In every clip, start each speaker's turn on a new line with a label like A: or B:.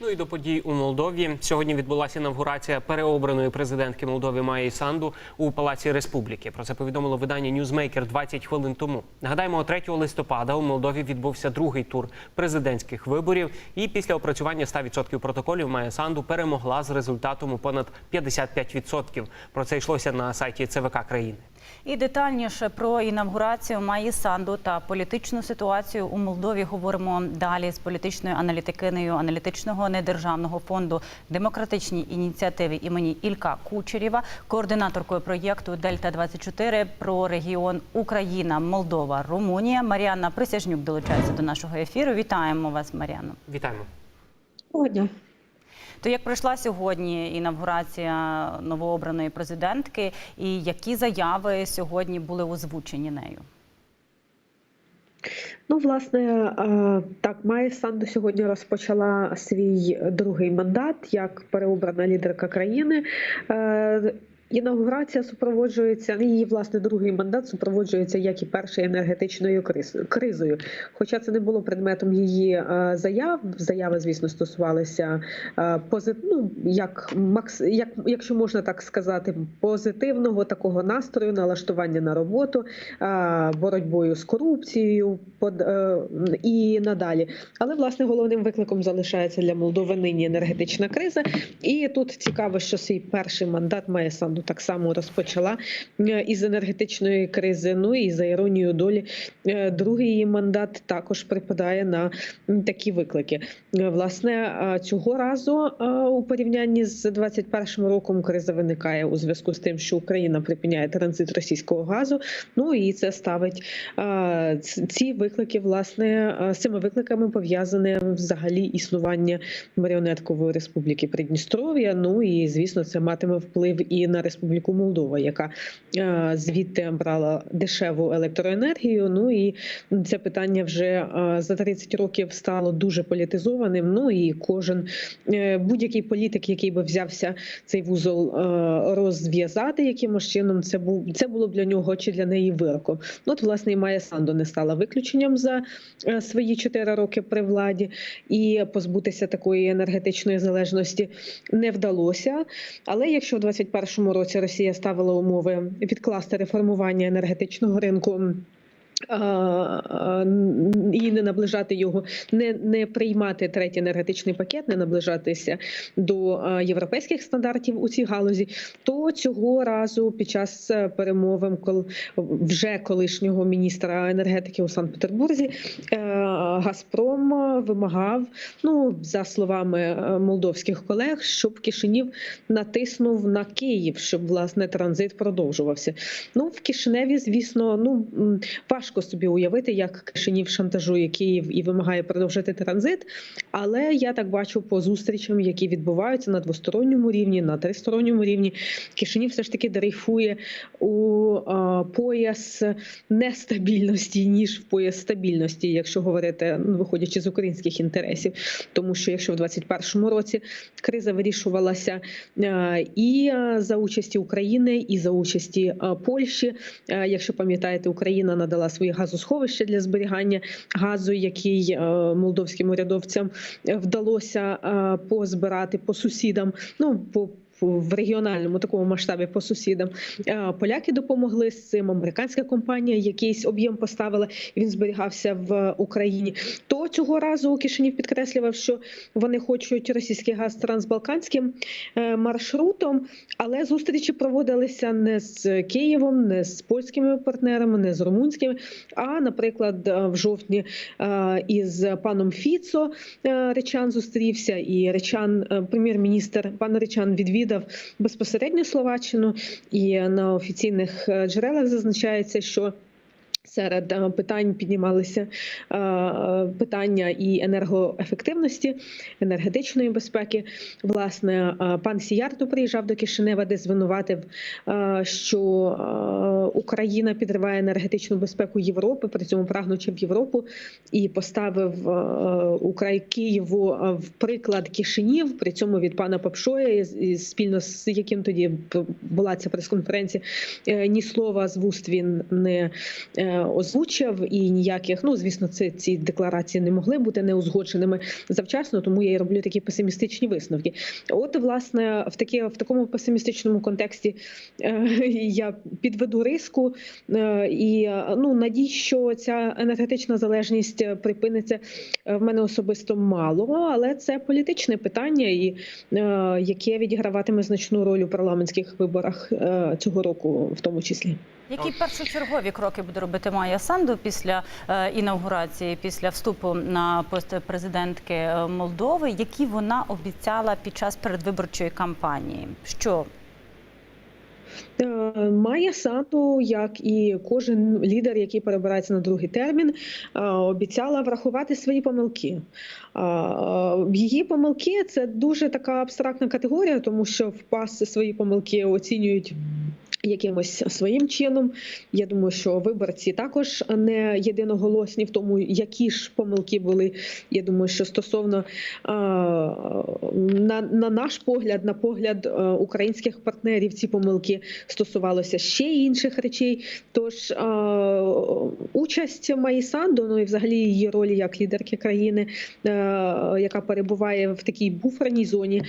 A: Ну і до подій у Молдові сьогодні відбулася інавгурація переобраної президентки Молдови Майї Санду у Палаці Республіки. Про це повідомило видання Newsmaker 20 хвилин тому. Нагадаємо, 3 листопада у Молдові відбувся другий тур президентських виборів. І після опрацювання 100% протоколів Майя Санду перемогла з результатом у понад 55%. Про це йшлося на сайті ЦВК країни.
B: І детальніше про інавгурацію Майї Санду та політичну ситуацію у Молдові говоримо далі з політичною аналітикинею аналітичного недержавного фонду демократичні ініціативи імені Ілька Кучерєва, координаторкою проєкту Дельта 24 про регіон Україна, Молдова, Румунія. Маріанна Присяжнюк долучається до нашого ефіру. Вітаємо вас, Маріанна.
A: Вітаємо.
C: Доброго дня.
B: То як пройшла сьогодні інавгурація новообраної президентки, і які заяви сьогодні були озвучені нею?
C: Ну, власне, е, так, Майя Санду сьогодні розпочала свій другий мандат як переобрана лідерка країни. Інаугурація супроводжується її власне другий мандат супроводжується як і першою енергетичною криз- кризою. Хоча це не було предметом її е, заяв. Заяви, звісно, стосувалися е, ну, як макс... як якщо можна так сказати, позитивного такого настрою, налаштування на роботу, е, боротьбою з корупцією і надалі. Але власне головним викликом залишається для Молдови нині енергетична криза. І тут цікаво, що свій перший мандат має Санду так само розпочала е, із енергетичної кризи. Ну і за іронією долі, е, другий її мандат також припадає на такі виклики. Е, Власне, цього разу у порівнянні з 21 роком криза виникає у зв'язку з тим, що Україна припиняє транзит російського газу. Ну і це ставить ці виклики, власне, з цими викликами пов'язане взагалі існування маріонеткової республіки Придністров'я. Ну і звісно, це матиме вплив і на Республіку Молдова, яка е, звідти брала дешеву електроенергію. Ну і це питання вже е, за 30 років стало дуже політизованим. Ну і кожен е, будь-який політик, який би взявся цей вузол розв'язати якимось чином, це був це було б для нього чи для неї вироком. Ну, от власне і Майя Санду не стала виключенням за свої 4 роки при владі, і позбутися такої енергетичної залежності не вдалося. Але якщо в 2021 році Росія ставила умови відкласти реформування енергетичного ринку. І не наближати його, не, не приймати третій енергетичний пакет, не наближатися до європейських стандартів у цій галузі, то цього разу під час перемовин кол вже колишнього міністра енергетики у Санкт-Петербурзі е, Газпром вимагав, ну за словами е, молдовських колег, щоб Кишинів натиснув на Київ, щоб власне транзит продовжувався. Ну в Кишиневі, звісно, ну м, важко собі уявити, як Кишинів шантажує Київ і вимагає продовжити транзит. Але я так бачу по зустрічам, які відбуваються на двосторонньому рівні, на тристоронньому рівні. Кишинів все ж таки дрейфує у а, пояс нестабільності ніж в пояс стабільності, якщо говорити, ну виходячи з українських інтересів, тому що якщо в 2021 році криза вирішувалася і за участі України, і за участі Польщі, якщо пам'ятаєте, Україна надала свої газосховища для зберігання газу, який е, молдовським урядовцям е, вдалося е, позбирати по сусідам. Ну по в регіональному такому масштабі по сусідам поляки допомогли з цим. Американська компанія якийсь об'єм поставила, він зберігався в Україні. То цього разу Кишинів підкреслював, що вони хочуть російський газ трансбалканським е, маршрутом, але зустрічі проводилися не з Києвом, не з польськими партнерами, не з румунськими. А, наприклад, е, в жовтні е, із паном Фіцо Речан зустрівся, і Речан, прем'єр-міністр пан Речан відвідав безпосередньо Словаччину, і на офіційних е, джерелах зазначається, що Серед е, питань піднімалися е, питання і енергоефективності, енергетичної безпеки. Власне, е, пан Сіярто приїжджав до Кишинева, де звинуватив, що Україна підриває енергетичну безпеку Європи, при цьому прагнучи в Європу, і поставив Украй Києву в приклад Кишинів. При цьому від пана Попшоя, спільно з яким тоді була ця прес-конференція, ні слова з вуст він не. Озвучив і ніяких. Ну звісно, це ці декларації не могли бути неузгодженими завчасно, тому я і роблю такі песимістичні висновки. От, власне, в такі в такому песимістичному контексті е, я підведу риску е, і ну надій, що ця енергетична залежність припиниться е, в мене особисто мало, але це політичне питання, і яке відіграватиме значну роль у парламентських виборах цього року, в тому числі.
B: Які першочергові кроки буде робити Майя Санду після е, інаугурації, після вступу на пост президентки е, Молдови, які вона обіцяла під час передвиборчої кампанії? Що
C: Е, Має Санду, як і кожен лідер, який перебирається на другий термін, обіцяла врахувати свої помилки. Її помилки це дуже така абстрактна категорія, тому що в ПАС свої помилки оцінюють. Якимось своїм чином, я думаю, що виборці також не єдиноголосні в тому, які ж помилки були. Я думаю, що стосовно на, на наш погляд, на погляд українських партнерів, ці помилки стосувалося ще інших речей. Тож участь Маї Санду, ну і взагалі її ролі як лідерки країни, яка перебуває в такій буферній зоні,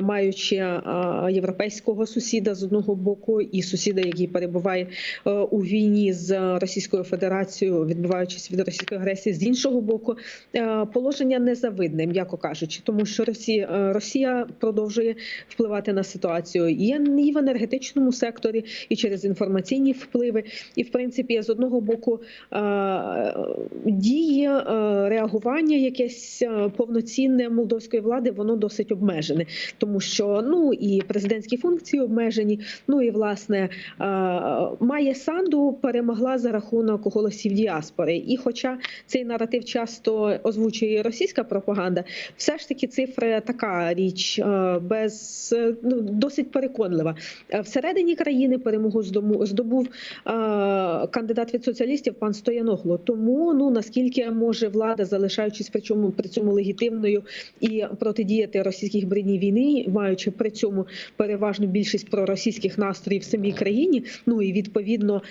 C: маючи європейського сусіда з одного боку і сусіда, який перебуває е, у війні з Російською Федерацією, відбиваючись від російської агресії, з іншого боку, е, положення незавидне, м'яко кажучи, тому що Росія, е, Росія продовжує впливати на ситуацію і і в енергетичному секторі, і через інформаційні впливи. І в принципі, з одного боку, е, реагування, якесь повноцінне молдовської влади, воно досить обмежене, тому що ну і президентські функції обмежені. Ну і власне е, Майя Санду перемогла за рахунок голосів діаспори. І, хоча цей наратив часто озвучує російська пропаганда, все ж таки цифра така річ е, без е, ну досить переконлива. Всередині країни перемогу здобув кандидат від соціалістів пан Стояногло. Тому ну наскільки може влада, залишаючись при цьому при цьому легітимною і протидіяти російській гібридній війні, маючи при цьому переважну більшість проросійських настроїв самій країні. Ну і відповідно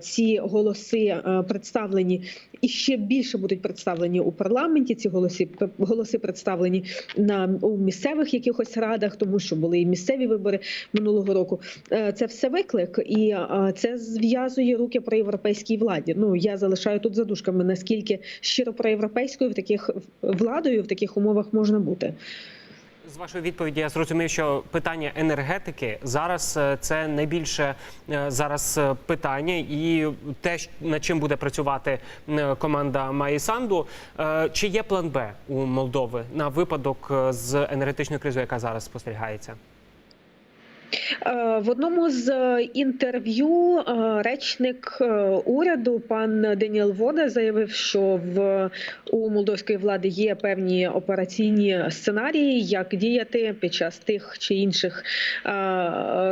C: ці голоси представлені і ще більше будуть представлені у парламенті. Ці голоси голоси представлені на у місцевих якихось радах, тому що були і місцеві вибори минулого року. Е, Це все виклик, і це зв'язує руки проєвропейській владі. Ну я залишаю тут задушками, наскільки щиро проєвропейською в таких владою в таких умовах можна бути.
A: З вашої відповіді я зрозумів, що питання енергетики зараз е, це найбільше е, зараз е, питання, і те, над чим буде працювати команда Майї Санду. Е, Чи є план Б у Молдови на випадок з енергетичною кризою, яка зараз спостерігається?
C: Е, В одному з е, інтерв'ю е, речник уряду пан Деніел Вода заявив, що в у молдовської влади є певні операційні сценарії, як діяти під час тих чи інших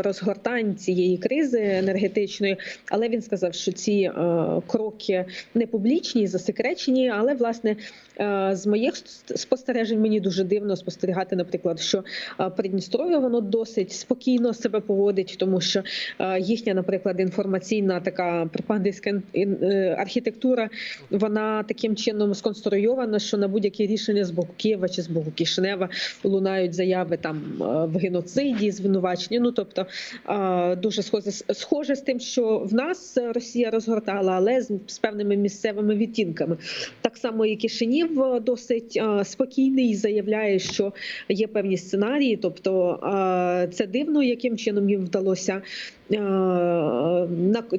C: розгортань цієї кризи енергетичної. Але він сказав, що ці кроки не публічні, засекречені. Але власне з моїх спостережень мені дуже дивно спостерігати, наприклад, що Придністров'я воно досить спокійно себе поводить, тому що е, їхня, наприклад, інформаційна така пропагандистська е, архітектура, вона таким чином сконструйована, що на будь-які рішення з боку Києва чи з боку Кишинева лунають заяви там е, в геноциді, звинувачення. Ну тобто дуже схоже, схоже з тим, що в нас Росія розгортала, але з, певними місцевими відтінками. Так само і Кишинів досить спокійний заявляє, що є певні сценарії. Тобто це дивно, яким чином їм вдалося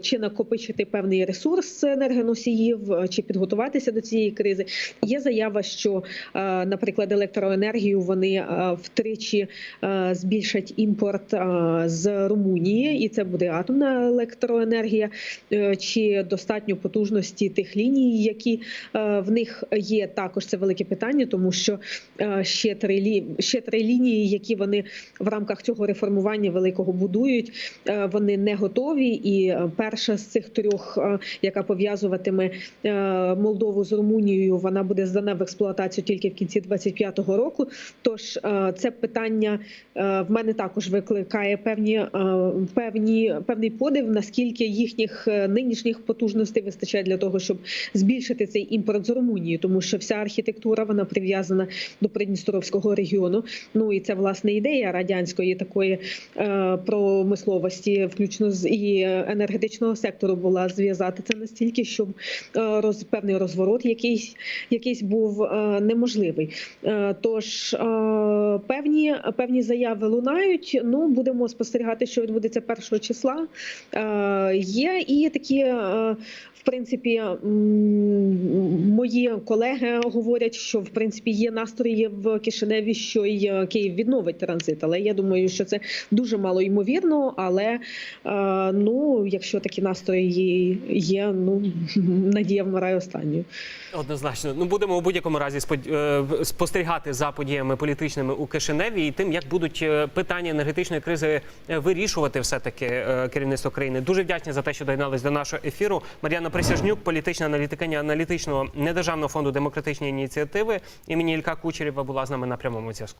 C: чи накопичити певний ресурс енергоносіїв, е, чи підготуватися до цієї кризи. Є заява, що, е, наприклад, електроенергію вони е, втричі е, збільшать імпорт е, з Румунії, і це буде атомна електроенергія, Е, чи достатньо потужності тих ліній, які е, в них є. Також це велике питання, тому що е, ще три ще три лінії, які вони в рамках цього реформування великого. будують, е, вони не готові. І е, перша з цих трьох, е, яка пов'язуватиме е, Молдову з Румунією, вона буде здана в експлуатацію тільки в кінці 25-го року. Тож це питання в мене також викликає певні, певні певний подив, наскільки їхніх нинішніх потужностей вистачає для того, щоб збільшити цей імпорт з Румунії, тому що вся архітектура вона прив'язана до Придністровського регіону. Ну і це власне ідея радянської такої промисловості, включно з і енергетичного сектору, була зв'язати це настільки, щоб е, роз певний розворот, якийсь якийсь був е, неможливий. Е, Тож певні певні заяви лунають. Ну будемо спостерігати, що відбудеться першого числа. Є і такі. В принципі, мої колеги говорять, що в принципі є настрої в Кишиневі, що й Київ відновить транзит. Але я думаю, що це дуже мало ймовірно. Але ну, якщо такі настрої є, ну надія вмирає останньою.
A: Однозначно, ну будемо у будь-якому разі е, спостерігати за подіями політичними у Кишиневі і тим, як будуть е, питання енергетичної кризи е, вирішувати все таки керівництво країни. Дуже вдячні за те, що доєднались до нашого ефіру. Мар'яна Присяжнюк, політична аналітикиня аналітичного недержавного фонду демократичні ініціативи імені Ілька Кучерєва була з нами на прямому зв'язку.